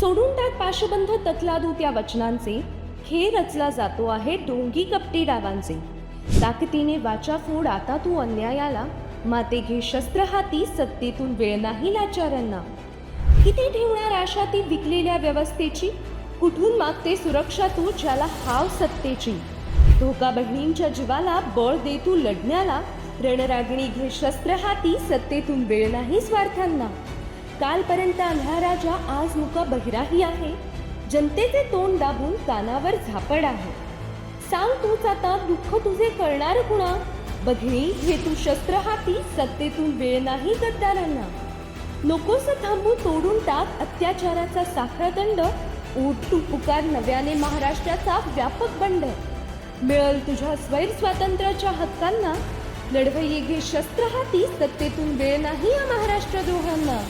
सोडून टाक पाशबंध तकलादू त्या वचनांचे. हे रचला जातो आहे डोंगी कपटी डावांचे. ताकदीने वाचा फोड आता तू अन्यायाला. माते घे शस्त्र हाती सत्तेतून वेळ नाही लाचारांना किती ठेवणार आशा ती विकलेल्या व्यवस्थेची? कुठून मागते सुरक्षा तू ज्याला हाव सत्तेची? धोका बहिणींच्या जीवाला बळ दे तू लढण्याला. रणरागिणी घे शस्त्र हाती सत्तेतून वेळ नाही स्वार्थांना. कालपर्यंत अंधारा राजा आज मुका बहिराही आहे. जनतेचे तोंड दाबून कानावर झापड आहे. सांग तूच आता दुःख तुझे करणार कुणा? बघणी घे तू शस्त्र हाती सत्तेतून वेळ नाही गद्दारांना. नकोस थांबू तोडून टाक अत्याचाराचा साखरदंड ओठ तू पुकार नव्याने महाराष्ट्राचा व्यापक बंड. मिळल तुझ्या स्वैर स्वातंत्र्याच्या हक्कांना. लढवई घे शस्त्र हाती सत्तेतून वेळ नाही या महाराष्ट्र द्रोहांना